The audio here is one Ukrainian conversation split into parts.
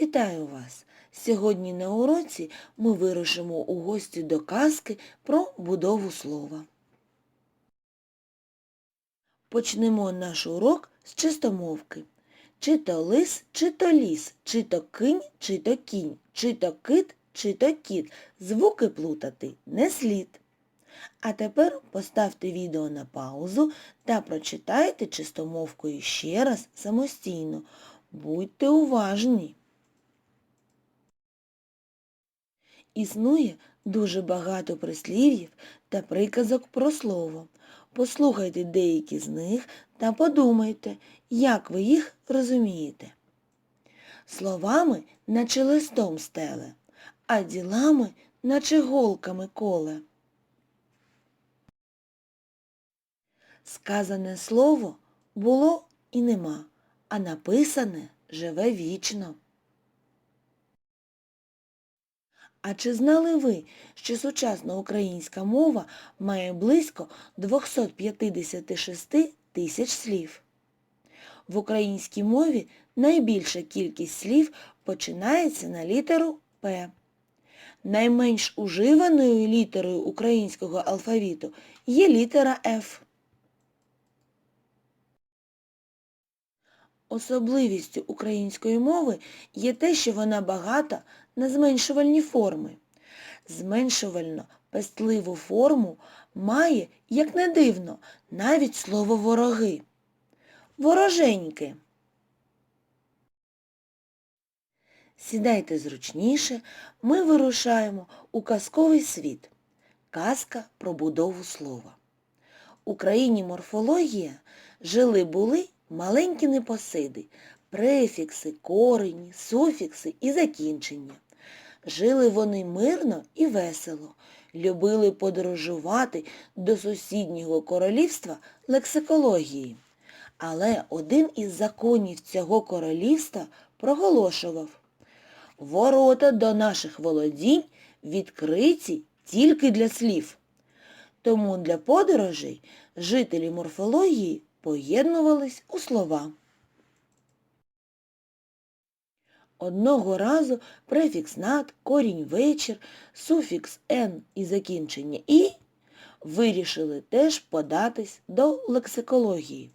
Вітаю вас! Сьогодні на уроці ми вирушимо у гості до казки про будову слова. Почнемо наш урок з чистомовки. Чи то лис, чи то ліс, чи то кинь, чи то кінь, чи то кит, чи то кіт. Звуки плутати не слід. А тепер поставте відео на паузу та прочитайте чистомовкою ще раз самостійно. Будьте уважні. Існує дуже багато прислів'їв та приказок про слово. Послухайте деякі з них та подумайте, як ви їх розумієте. Словами наче листом стеле, а ділами наче голками коле. Сказане слово було і нема, а написане живе вічно. А чи знали ви, що сучасна українська мова має близько 256 тисяч слів? В українській мові найбільша кількість слів починається на літеру П. Найменш уживаною літерою українського алфавіту є літера Ф. Особливістю української мови є те, що вона багата на зменшувальні форми. Зменшувально пестливу форму має, як не дивно, навіть слово вороги. Вороженьки. Сідайте зручніше, ми вирушаємо у казковий світ. Казка про будову слова. У країні морфологія жили-були маленькі непосиди, префікси, корені, суфікси і закінчення. Жили вони мирно і весело, любили подорожувати до сусіднього королівства лексикології. Але один із законів цього королівства проголошував Ворота до наших володінь відкриті тільки для слів. Тому для подорожей жителі морфології поєднувались у слова. Одного разу префікс над, корінь вечір, суфікс «н» і закінчення «і» вирішили теж податись до лексикології.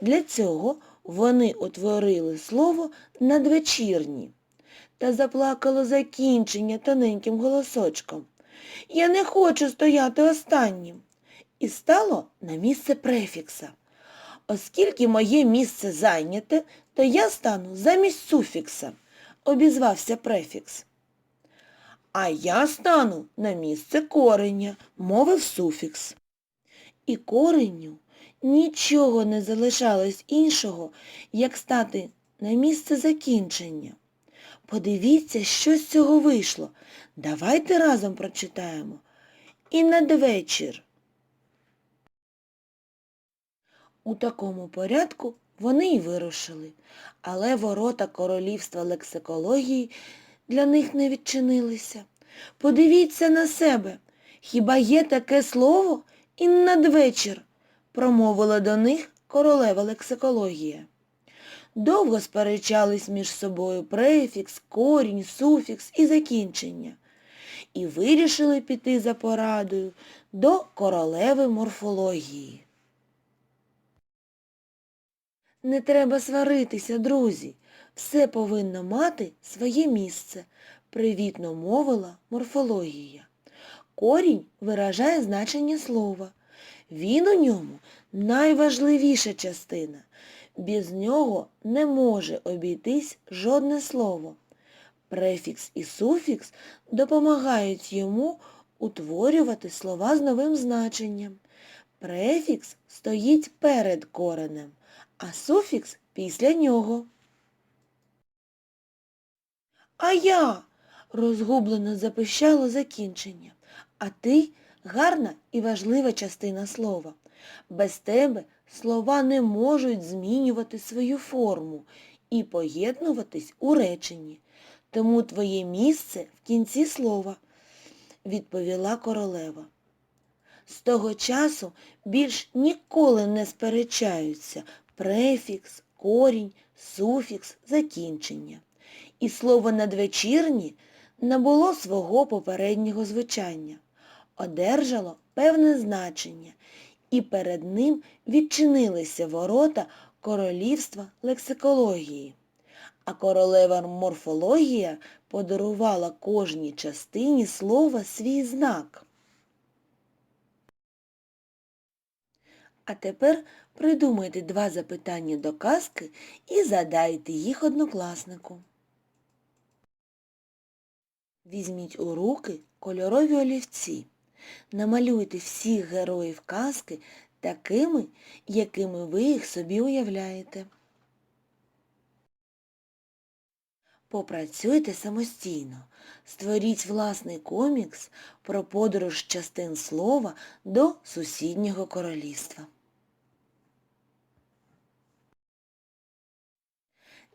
Для цього вони утворили слово надвечірні та заплакало закінчення тоненьким голосочком. Я не хочу стояти останнім. І стало на місце префікса. Оскільки моє місце зайняте, то я стану замість суфікса, обізвався префікс. А я стану на місце кореня, мовив суфікс. І коренню нічого не залишалось іншого, як стати на місце закінчення. Подивіться, що з цього вийшло. Давайте разом прочитаємо. І надвечір. У такому порядку вони й вирушили, але ворота королівства лексикології для них не відчинилися. Подивіться на себе, хіба є таке слово і надвечір, промовила до них королева лексикологія. Довго сперечались між собою префікс, корінь, суфікс і закінчення. І вирішили піти за порадою до королеви морфології. Не треба сваритися, друзі. Все повинно мати своє місце, привітно мовила морфологія. Корінь виражає значення слова. Він у ньому найважливіша частина. Без нього не може обійтись жодне слово. Префікс і суфікс допомагають йому утворювати слова з новим значенням. Префікс стоїть перед коренем, а суфікс після нього. А я, розгублено запищало закінчення, а ти гарна і важлива частина слова. Без тебе слова не можуть змінювати свою форму і поєднуватись у реченні. Тому твоє місце в кінці слова, відповіла королева. З того часу більш ніколи не сперечаються префікс, корінь, суфікс, закінчення. І слово надвечірні набуло свого попереднього звучання, одержало певне значення, і перед ним відчинилися ворота королівства лексикології. А королева морфологія подарувала кожній частині слова свій знак. А тепер придумайте два запитання до казки і задайте їх однокласнику. Візьміть у руки кольорові олівці. Намалюйте всіх героїв казки такими, якими ви їх собі уявляєте. Попрацюйте самостійно. Створіть власний комікс про подорож частин слова до сусіднього королівства.